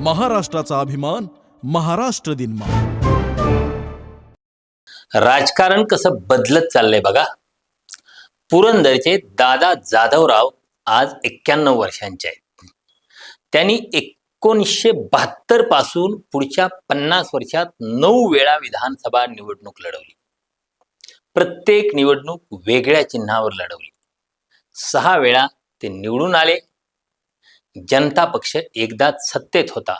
महाराष्ट्राचा अभिमान महाराष्ट्र दिन राजकारण कसं बदलत चाललंय बघा. पुरंदरचे दादा जाधवराव आज एक्क्याण्णव वर्षांचे आहेत. त्यांनी एकोणीसशे बहात्तरपासून पुढच्या पन्नास वर्षात नऊ वेळा विधानसभा निवडणूक लढवली. प्रत्येक निवडणूक वेगळ्या चिन्हावर लढवली. सहा वेळा ते निवडून आले. जनता पक्ष एकदाच सत्तेत होता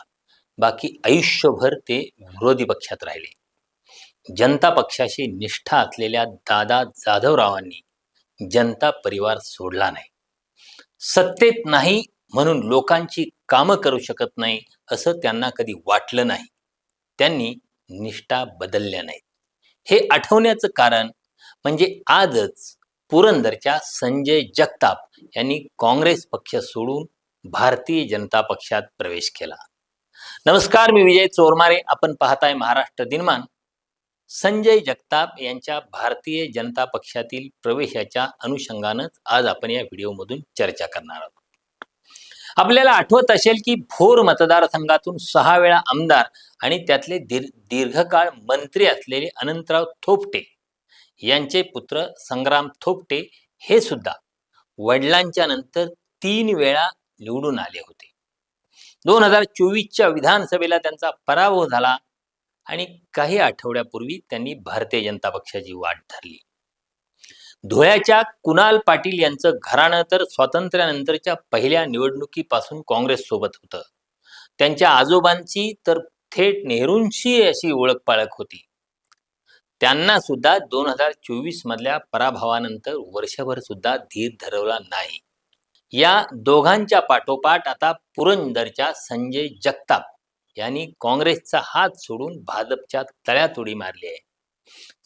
बाकी आयुष्यभर ते विरोधी पक्षात राहिले. जनता पक्षाशी निष्ठा असलेल्या दादा जाधवरावांनी जनता परिवार सोडला नाही. सत्तेत नाही म्हणून लोकांची कामं करू शकत नाही असं त्यांना कधी वाटलं नाही. त्यांनी निष्ठा बदलल्या नाहीत. हे आठवण्याचं कारण म्हणजे आजच पुरंदरच्या संजय जगताप यांनी काँग्रेस पक्ष सोडून भारतीय जनता पक्षात प्रवेश केला. नमस्कार मी विजय चोरमारे. आपण पाहताय महाराष्ट्र दिनमान. संजय जगताप यांच्या भारतीय जनता पक्षातील प्रवेशाच्या अनुषंगानंच आज आपण या व्हिडिओमधून चर्चा करणार आहोत. आपल्याला आठवत असेल की भोर मतदारसंघातून सहा वेळा आमदार आणि त्यातले दीर्घ दीर्घकाळ मंत्री असलेले अनंतराव थोपटे यांचे पुत्र संग्राम थोपटे हे सुद्धा वडिलांच्या नंतर तीन वेळा निवडून आले होते. दोन हजार चोवीसच्या विधानसभेला त्यांचा पराभव झाला आणि काही आठवड्यापूर्वी त्यांनी भारतीय जनता पक्षाची वाट धरली. धुळ्याच्या कुणाल पाटील यांचं घराणं तर स्वातंत्र्यानंतरच्या पहिल्या निवडणुकीपासून काँग्रेस सोबत होतं. त्यांच्या आजोबांची तर थेट नेहरूंशी अशी ओळख पाळख होती. त्यांना सुद्धा दोन हजार चोवीस मधल्या पराभवानंतर वर्षभर सुद्धा धीर धरवला नाही. या दोघांच्या पाठोपाठ आता पुरंदरच्या संजय जगताप यांनी काँग्रेसचा हात सोडून भाजपच्या तळ्यात उडी मारली आहे.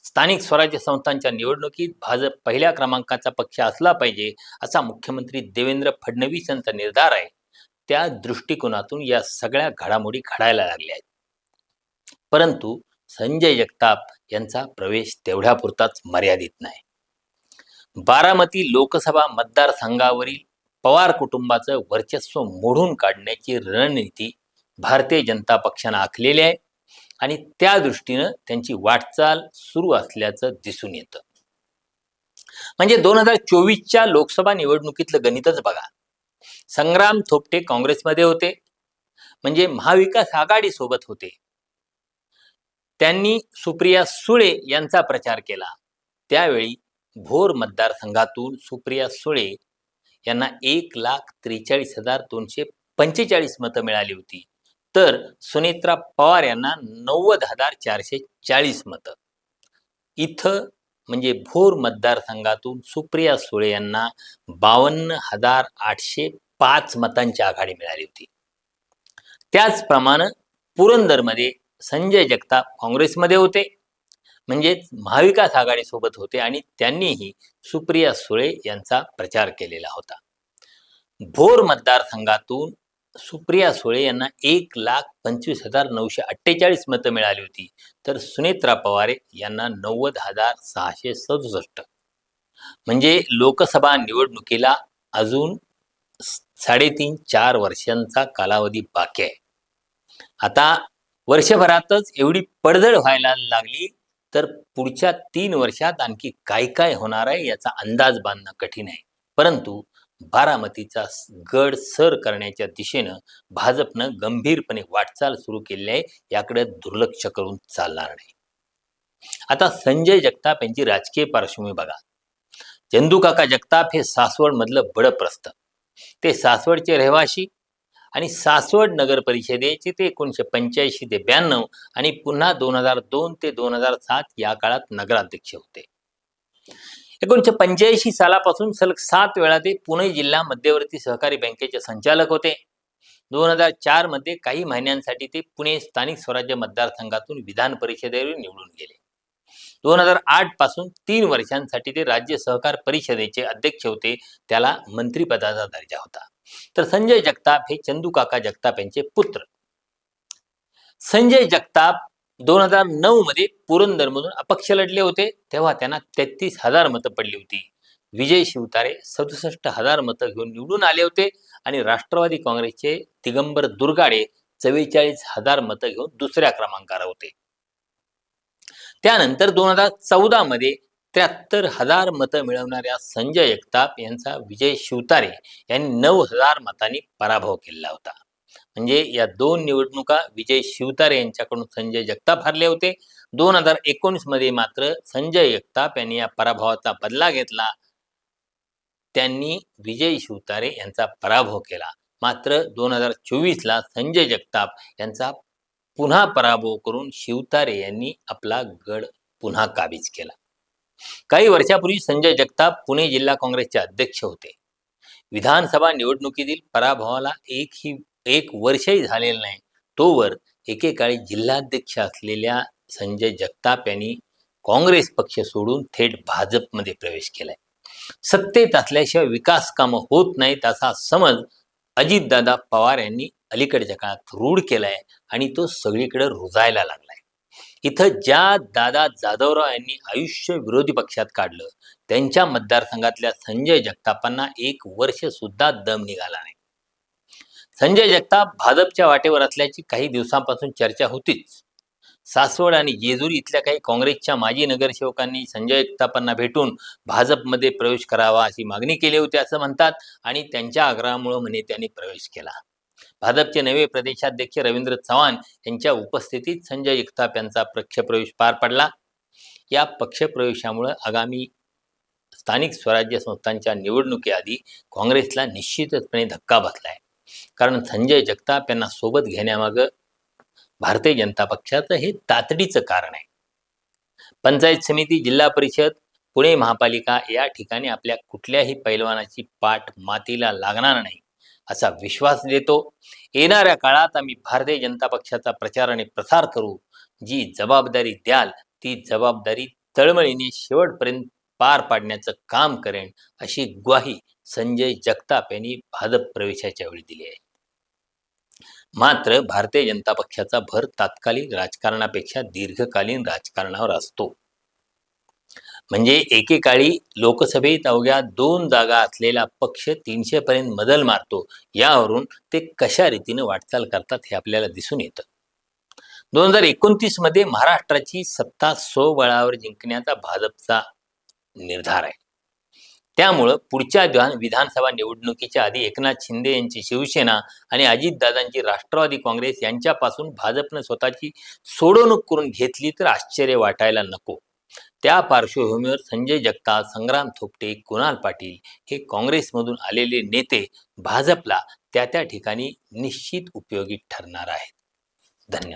स्थानिक स्वराज्य संस्थांच्या निवडणुकीत भाजप पहिल्या क्रमांकाचा पक्ष असला पाहिजे असा मुख्यमंत्री देवेंद्र फडणवीस यांचा निर्धार आहे. त्या दृष्टिकोनातून या सगळ्या घडामोडी घडायला लागल्या आहेत. परंतु संजय जगताप यांचा प्रवेश तेवढ्यापुरताच मर्यादित नाही. बारामती लोकसभा मतदारसंघावरील पवार कुटुंबाचं वर्चस्व मोडून काढण्याची रणनीती भारतीय जनता पक्षानं आखलेली आहे आणि त्या दृष्टीनं त्यांची वाटचाल सुरू असल्याचं दिसून येतं. म्हणजे दोन हजार चोवीसच्या लोकसभा निवडणुकीतलं गणितच बघा. संग्राम थोपटे काँग्रेसमध्ये होते. म्हणजे महाविकास आघाडी सोबत होते. त्यांनी सुप्रिया सुळे यांचा प्रचार केला. त्यावेळी भोर मतदारसंघातून सुप्रिया सुळे यांना एक लाख त्रेचाळीस हजार दोनशे पंचेचाळीस मतं मिळाली होती. तर सुनेत्रा पवार यांना नव्वद हजार चारशे चाळीस मतं. इथं म्हणजे भोर मतदारसंघातून सुप्रिया सुळे यांना बावन्न हजार आठशे पाच मतांची आघाडी मिळाली होती. त्याचप्रमाणे पुरंदरमध्ये संजय जगताप काँग्रेसमध्ये होते. म्हणजेच महाविकास आघाडीसोबत होते आणि त्यांनीही सुप्रिया सुळे यांचा प्रचार केलेला होता. भोर मतदारसंघातून सुप्रिया सुळे यांना एक लाख पंचवीस हजार नऊशे अठ्ठेचाळीस मतं मिळाली होती. तर सुनेत्रा पवारे यांना नव्वद हजार सहाशे सदुसष्ट. म्हणजे लोकसभा निवडणुकीला अजून साडेतीन चार वर्षांचा कालावधी बाकी आहे. आता वर्षभरातच एवढी पडझड व्हायला लागली तर पुढच्या तीन वर्षात आणखी काय काय होणार आहे याचा अंदाज बांधणं कठीण आहे. परंतु बारामतीचा गड सर करण्याच्या दिशेनं भाजपनं गंभीरपणे वाटचाल सुरू केली आहे. याकडे दुर्लक्ष करून चालणार नाही. आता संजय जगताप यांची राजकीय पार्श्वभूमी बघा. चंदू काका जगताप हे सासवड मधलं बडप्रस्थ. ते सासवडचे रहिवासी आणि सासवड नगर परिषदेचे ते एकोणीशे पंच्याऐंशी ते ब्याण्णव आणि पुन्हा दोन हजार दोन ते दोन हजार सात या काळात नगराध्यक्ष होते. एकोणीशे पंच्याऐंशी सालापासून सलग सात वेळा ते पुणे जिल्हा मध्यवर्ती सहकारी बँकेचे संचालक होते. दोन हजार चारमध्ये काही महिन्यांसाठी ते पुणे स्थानिक स्वराज्य मतदारसंघातून विधान परिषदेवर निवडून गेले. दोन हजार आठपासून तीन वर्षांसाठी ते राज्य सहकार परिषदेचे अध्यक्ष होते. त्याला मंत्रिपदाचा दर्जा होता. तर संजय जगताप हे चंदू काका जगताप यांचे पुत्र. संजय जगताप दोन हजार नऊ मध्ये पुरंदरमधून अपक्ष लढले होते. तेव्हा त्यांना तेहतीस हजार मतं पडली होती. विजय शिवतारे सदुसष्ट हजार मतं घेऊन निवडून आले होते आणि राष्ट्रवादी काँग्रेसचे दिगंबर दुर्गाडे चव्वेचाळीस हजार मतं घेऊन दुसऱ्या क्रमांकावर होते. त्यानंतर दोन हजार चौदा मध्ये त्र्याहत्तर हजार मतं मिळवणाऱ्या संजय जगताप यांचा विजय शिवतारे यांनी नऊ हजार मतांनी पराभव केला होता. म्हणजे या दोन निवडणुका विजय शिवतारे यांच्याकडून संजय जगताप हरले होते. दोन हजार एकोणीसमध्ये मात्र संजय जगताप यांनी या पराभवाचा बदला घेतला. त्यांनी विजय शिवतारे यांचा पराभव केला. मात्र दोन हजार चोवीसला संजय जगताप यांचा पुन्हा पराभव करून शिवतारे यांनी आपला गड पुन्हा काबीज केला. काही वर्षापूर्वी संजय जगताप पुणे जिल्हा काँग्रेसचे अध्यक्ष होते. विधानसभा निवडणुकीतील पराभवाला एक ही एक वर्षही झालेलं नाही. तोवर एकेकाळी जिल्हाध्यक्ष असलेल्या संजय जगताप यांनी काँग्रेस पक्ष सोडून थेट भाजपमध्ये प्रवेश केलाय. सत्तेत असल्याशिवाय विकास कामं होत नाहीत असा समज अजितदादा पवार यांनी अलीकडच्या काळात रूढ केलाय आणि तो सगळीकडे रुजायला लागलाय. इथं ज्या दादा जाधवराव यांनी आयुष्य विरोधी पक्षात काढलं त्यांच्या मतदारसंघातल्या संजय जगतापांना एक वर्ष सुद्धा दम निघाला नाही. संजय जगताप भाजपच्या वाटेवर असल्याची काही दिवसांपासून चर्चा होतीच. सासवड आणि जेजुरी इथल्या काही काँग्रेसच्या माजी नगरसेवकांनी संजय जगतापांना भेटून भाजपमध्ये प्रवेश करावा अशी मागणी केली होती असं म्हणतात आणि त्यांच्या आग्रहामुळे म्हणे त्यांनी प्रवेश केला. भाजपचे नवे प्रदेशाध्यक्ष रवींद्र चव्हाण यांच्या उपस्थितीत संजय जगताप यांचा पक्षप्रवेश पार पडला. या पक्षप्रवेशामुळे आगामी स्थानिक स्वराज्य संस्थांच्या निवडणुकीआधी काँग्रेसला निश्चितपणे धक्का बसलाय. कारण संजय जगताप यांना सोबत घेण्यामागं भारतीय जनता पक्षाचं हे तातडीचं कारण आहे. पंचायत समिती जिल्हा परिषद पुणे महापालिका या ठिकाणी आपल्या कुठल्याही पैलवानाची पाठ मातीला लागणार नाही. असा विश्वास देतो. येणाऱ्या काळात आम्ही भारतीय जनता पक्षाचा प्रचार आणि प्रसार करू. जी जबाबदारी द्याल ती जबाबदारी तळमळीने शेवटपर्यंत पार पाडण्याचं काम करेन अशी ग्वाही संजय जगताप यांनी भाजप प्रवेशाच्या वेळी दिली आहे. मात्र भारतीय जनता पक्षाचा भर तात्कालिक राजकारणापेक्षा दीर्घकालीन राजकारणावर असतो. म्हणजे एकेकाळी लोकसभेत अवघ्या दोन जागा असलेला पक्ष तीनशे पर्यंत मदल मारतो यावरून ते कशा रीतीने वाटचाल करतात हे आपल्याला दिसून येतं. दोन हजार एकोणतीसमध्ये महाराष्ट्राची सत्ता स्वबळावर जिंकण्याचा भाजपचा निर्धार आहे. त्यामुळं पुढच्या विधानसभा निवडणुकीच्या आधी एकनाथ शिंदे यांची शिवसेना आणि अजितदादांची राष्ट्रवादी काँग्रेस यांच्यापासून भाजपनं स्वतःची सोडवणूक करून घेतली तर आश्चर्य वाटायला नको. त्या पार्श्वभूमीवर संजय जगताप संग्राम थोपटे कुणाल पाटील हे काँग्रेसमधून आलेले नेते भाजपला त्या त्या ठिकाणी निश्चित उपयोगी ठरणार आहेत. धन्यवाद.